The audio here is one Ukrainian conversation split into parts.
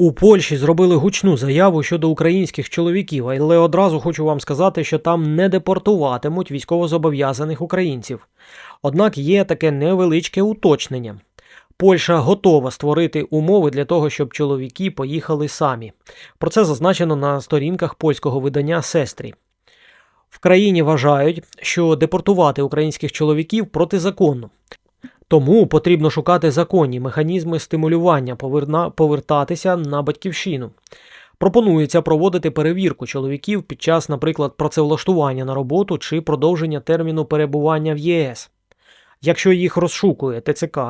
У Польщі зробили гучну заяву щодо українських чоловіків, але одразу хочу вам сказати, що там не депортуватимуть військовозобов'язаних українців. Однак є таке невеличке уточнення. Польща готова створити умови для того, щоб чоловіки поїхали самі. Про це зазначено на сторінках польського видання Сестрі. В країні вважають, що депортувати українських чоловіків протизаконно. Тому потрібно шукати законні механізми стимулювання повертатися на батьківщину. Пропонується проводити перевірку чоловіків під час, наприклад, працевлаштування на роботу чи продовження терміну перебування в ЄС. Якщо їх розшукує ТЦК,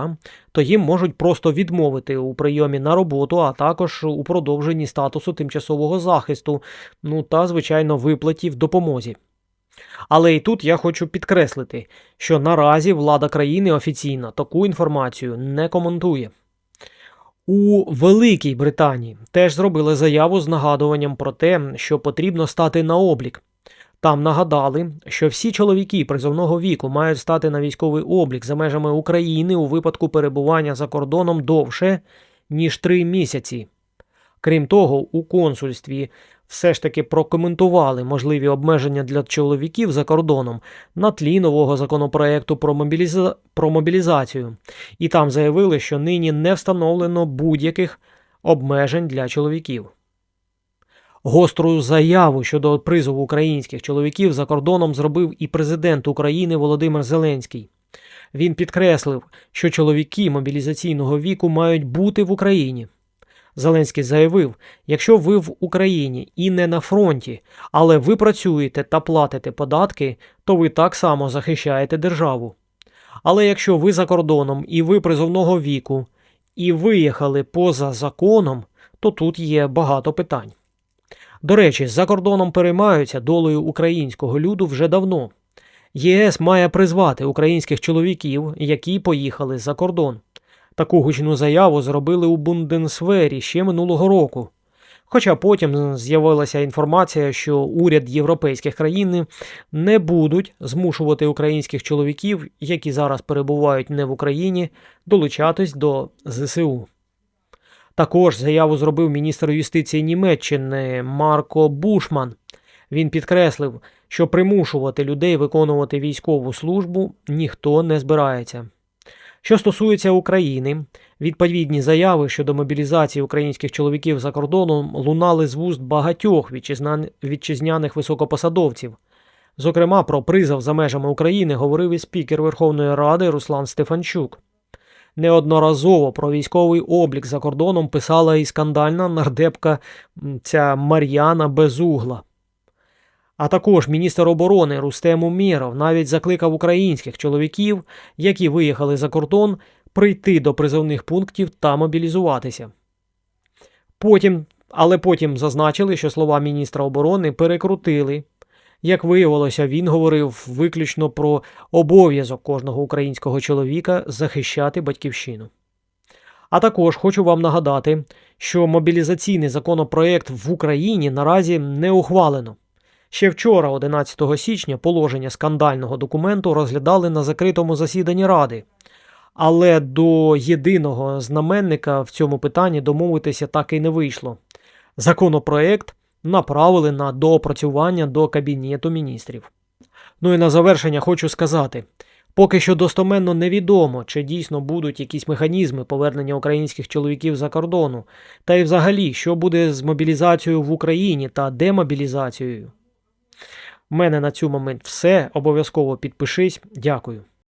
то їм можуть просто відмовити у прийомі на роботу, а також у продовженні статусу тимчасового захисту, ну та, звичайно, виплаті в допомозі. Але і тут я хочу підкреслити, що наразі влада країни офіційно таку інформацію не коментує. У Великій Британії теж зробили заяву з нагадуванням про те, що потрібно стати на облік. Там нагадали, що всі чоловіки призовного віку мають стати на військовий облік за межами України у випадку перебування за кордоном довше, ніж три місяці. Крім того, у консульстві все ж таки прокоментували можливі обмеження для чоловіків за кордоном на тлі нового законопроекту про, мобіліза... про мобілізацію, і там заявили, що нині не встановлено будь-яких обмежень для чоловіків. Гостру заяву щодо призову українських чоловіків за кордоном зробив і президент України Володимир Зеленський. Він підкреслив, що чоловіки мобілізаційного віку мають бути в Україні. Зеленський заявив: якщо ви в Україні і не на фронті, але ви працюєте та платите податки, то ви так само захищаєте державу. Але якщо ви за кордоном і ви призовного віку, і виїхали поза законом, то тут є багато питань. До речі, за кордоном переймаються долею українського люду вже давно. ЄС має призвати українських чоловіків, які поїхали за кордон. Таку гучну заяву зробили у Бунденсвері ще минулого року. Хоча потім з'явилася інформація, що уряд європейських країн не будуть змушувати українських чоловіків, які зараз перебувають не в Україні, долучатись до ЗСУ. Також заяву зробив міністр юстиції Німеччини Марко Бушман. Він підкреслив, що примушувати людей виконувати військову службу ніхто не збирається. Що стосується України, відповідні заяви щодо мобілізації українських чоловіків за кордоном лунали з вуст багатьох вітчизняних високопосадовців. Зокрема, про призов за межами України говорив і спікер Верховної Ради Руслан Стефанчук. Неодноразово про військовий облік за кордоном писала і скандальна нардепка ця Мар'яна Безугла. А також міністр оборони Рустем Умєров навіть закликав українських чоловіків, які виїхали за кордон, прийти до призовних пунктів та мобілізуватися. Потім, але потім зазначили, що слова міністра оборони перекрутили. Як виявилося, він говорив виключно про обов'язок кожного українського чоловіка захищати батьківщину. А також хочу вам нагадати, що мобілізаційний законопроект в Україні наразі не ухвалено. Ще вчора, 11 січня, положення скандального документу розглядали на закритому засіданні Ради. Але до єдиного знаменника в цьому питанні домовитися так і не вийшло. Законопроект направили на доопрацювання до Кабінету міністрів. Ну і на завершення хочу сказати: поки що достоменно невідомо, чи дійсно будуть якісь механізми повернення українських чоловіків за кордону, та й взагалі, що буде з мобілізацією в Україні та демобілізацією. Мене на цю момент все. Обов'язково підпишись. Дякую.